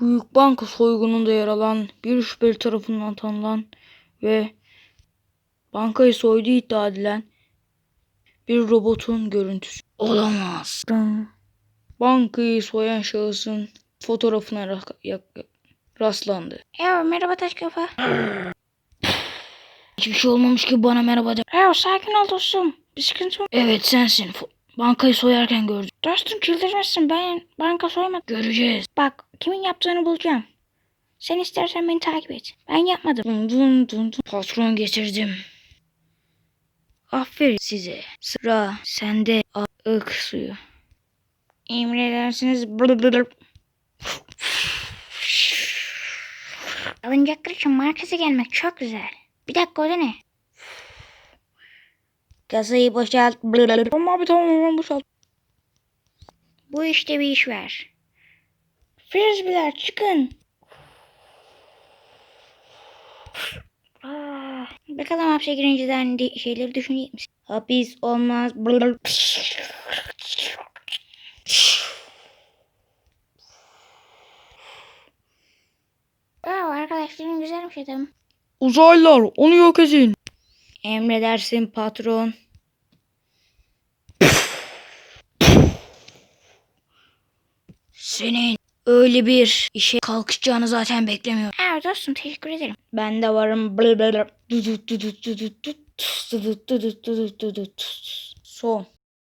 Büyük banka soygununda yer alan bir şüpheli tarafından tanınan ve bankayı soyduğu iddia edilen bir robotun görüntüsü. Olamaz. Bankayı soyan şahısın fotoğrafına rastlandı. Ya merhaba taş kafa. Hiçbir şey olmamış gibi bana merhaba de. Ya sakin ol dostum. Bir sıkıntı yok. Evet sensin. Bankayı soyarken gördüm. Dostum çıldırmışsın. Ben banka soymadım. Göreceğiz. Bak kimin yaptığını bulacağım. Sen istersen beni takip et. Ben yapmadım. Dun dun dun dun. Patron getirdim. Aferin size. Sıra sende ık suyu. Emredersiniz. Alınacaklar için markete gelmek çok güzel. Bir dakika o da ne? Kasayı boşalt. Tamam abi tamam boşalt. Bu işte bir iş var. Frisbee'ler çıkın. Aa, bakalım hapse girince de şeyleri düşünecek misin? Hapis olmaz. Aa, arkadaşlarım güzelmiş adam. Uzaylılar onu yok edin. Emredersin patron. Senin öyle bir işe kalkışacağını zaten beklemiyorum. Aa, dostum teşekkür ederim. Ben de varım. Son.